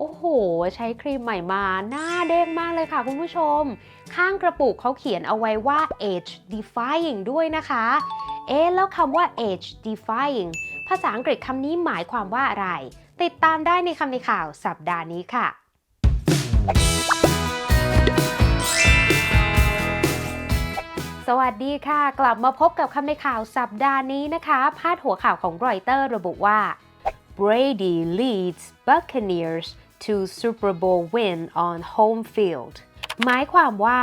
โอ้โห ใช้ครีมใหม่มา หน้าเด้งมากเลยค่ะคุณผู้ชม ข้างกระปุกเขาเขียนเอาไว้ว่า age defying ด้วยนะคะ เอ๊ะแล้วคำว่า age defying ภาษาอังกฤษคำนี้หมายความว่าอะไร ติดตามได้ในคำในข่าวสัปดาห์นี้ค่ะสวัสดีค่ะ กลับมาพบกับคำในข่าวสัปดาห์นี้นะคะ พาดหัวข่าวของรอยเตอร์ระบุว่า Brady leads Buccaneers to Super Bowl win on home field หมายความว่า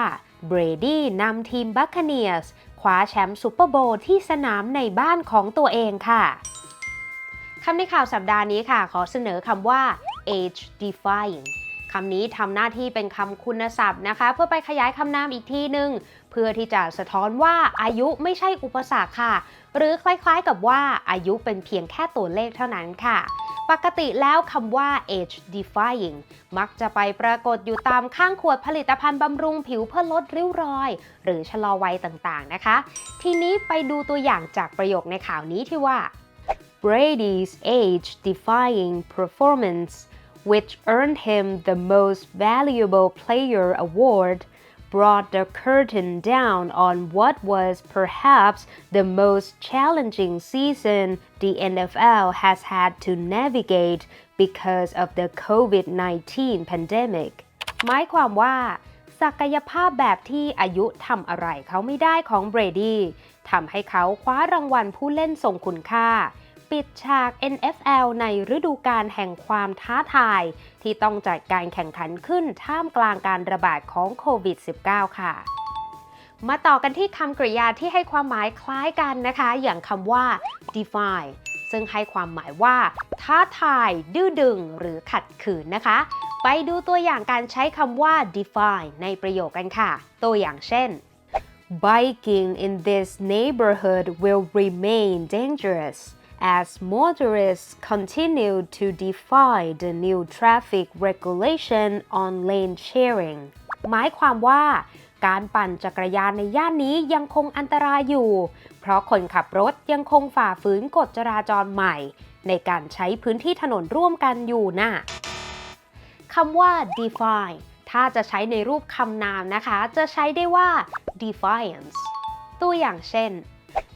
Brady นำทีม Buccaneers คว้าแชมป์ซูเปอร์โบว์ที่สนามในบ้านของตัวเองค่ะ คำในข่าวสัปดาห์นี้ค่ะ ขอเสนอคำว่า age defying คำนี้ทำหน้าที่เป็นคำคุณศัพท์นะคะ เพื่อไปขยายคำนามอีกทีหนึ่งเพื่อที่จะสะท้อนว่าอายุไม่ใช่อุปสรรคค่ะ หรือคล้ายๆกับว่าอายุเป็นเพียงแค่ตัวเลขเท่านั้นค่ะ ปกติแล้วคำว่า age defying มักจะไปปรากฏอยู่ตามข้างขวดผลิตภัณฑ์บำรุงผิวเพื่อลดริ้วรอย หรือชะลอวัยต่างๆนะคะ ทีนี้ไปดูตัวอย่างจากประโยคในข่าวนี้ที่ว่า Brady's age-defying performance, which earned him the Most Valuable Player award, brought the curtain down on what was perhaps the most challenging season the NFL has had to navigate because of the COVID 19 pandemic. หมายความว่า ศักยภาพแบบที่อายุทำอะไรเขาไม่ได้ของเบรดี้ทำให้เขาคว้ารางวัลผู้เล่นทรงคุณค่า ปิดฉาก NFL ในฤดูกาลแห่งความท้าทาย ที่ต้องจัดการแข่งขันขึ้นท่ามกลางการระบาดของโควิด -19 ค่ะ มาต่อกันที่คำกริยาที่ให้ความหมายคล้ายกันนะคะ อย่างคำว่า defy ซึ่งให้ความหมายว่า ท้าทาย ดื้อดึง หรือขัดขืนนะคะ ไปดูตัวอย่างการใช้คำว่า defy ในประโยคกันค่ะ ตัวอย่างเช่น Biking in this neighborhood will remain dangerous as motorists continue to defy the new traffic regulation on lane sharing หมายความว่าการปั่นจักรยานในย่านนี้ยังคงอันตรายอยู่ เพราะคนขับรถยังคงฝ่าฝืนกฎจราจรใหม่ ในการใช้พื้นที่ถนนร่วมกันอยู่น่ะคำว่า defy ถ้าจะใช้ในรูปคำนามนะคะ จะใช้ได้ว่า defiance ตัวอย่างเช่น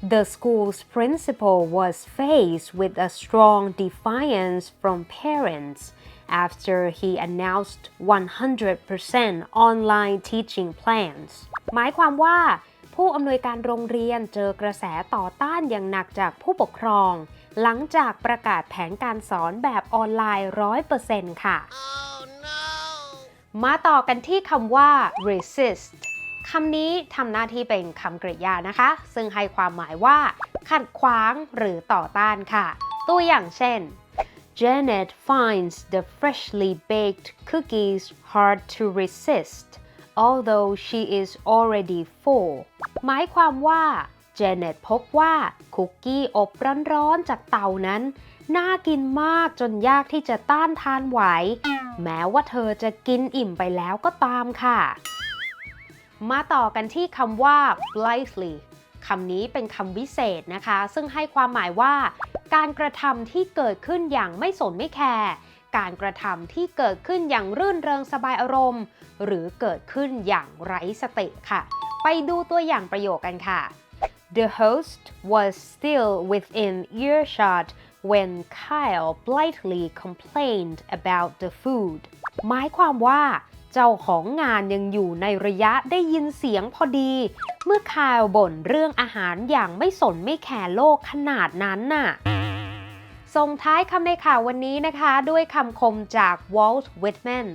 The school's principal was faced with a strong defiance from parents after he announced 100% online teaching plans หมายความว่า ผู้อำนวยการโรงเรียนเจอกระแสต่อต้านอย่างหนักจากผู้ปกครอง หลังจากประกาศแผนการสอนแบบออนไลน์ 100%ค่ะมาต่อกันที่คำว่า resist คำนี้ทำหน้าที่เป็นคำกริยานะคะ ซึ่งให้ความหมายว่า ขัดขวางหรือต่อต้านค่ะ ตัวอย่างเช่น Janet finds the freshly baked cookies hard to resist although she is already full หมายความว่า Janet พบว่าคุกกี้อบร้อนๆจากเตานั้น น่ากินมากจนยากที่จะต้านทานไหว แม้ว่าเธอจะกินอิ่มไปแล้วก็ตามค่ะ มาต่อกันที่คำว่า blithely คำนี้เป็นคำวิเศษนะคะ ซึ่งให้ความหมายว่า การกระทำที่เกิดขึ้นอย่างไม่สนไม่แคร์การกระทำที่เกิดขึ้นอย่างรื่นเริงสบายอารมณ์ หรือเกิดขึ้นอย่างไร้สติค่ะ ไปดูตัวอย่างประโยคกันค่ะ The host was still within earshot when Kyle blithely complained about the food หมายความว่า เจ้าของงานยังอยู่ในระยะได้ยินเสียงพอดี เมื่อคายบ่นเรื่องอาหารอย่างไม่สนไม่แคร์โลกขนาดนั้นน่ะส่งท้ายคำในข่าววันนี้นะคะ ด้วยคำคมจาก Walt Whitman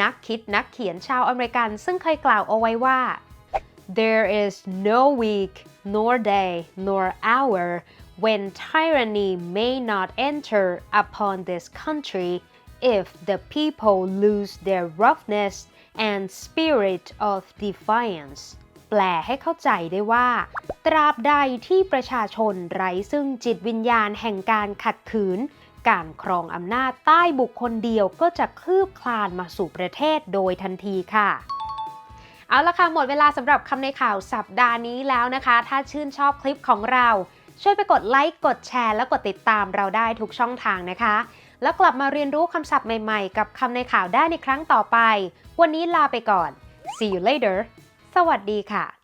นักคิดนักเขียนชาวอเมริกัน ซึ่งเคยกล่าวเอาไว้ว่า There is no week nor day nor hour when tyranny may not enter upon this country if the people lose their roughness and spirit of defiance แปลให้เข้าใจได้ว่า ตราบใดที่ประชาชนไร้ซึ่งจิตวิญญาณแห่งการขัดขืน การครองอำนาจใต้บุคคลเดียวก็จะคืบคลานมาสู่ประเทศโดยทันทีค่ะเอาละค่ะ หมดเวลาสำหรับคำในข่าวสัปดาห์นี้แล้วนะคะ ถ้าชื่นชอบคลิปของเรา ช่วยไปกดไลค์ กดแชร์ และกดติดตามเราได้ทุกช่องทางนะคะ แล้วกลับมาเรียนรู้คำศัพท์ใหม่ๆ กับคำในข่าวได้ในครั้งต่อไป วันนี้ลาไปก่อน see you later สวัสดีค่ะ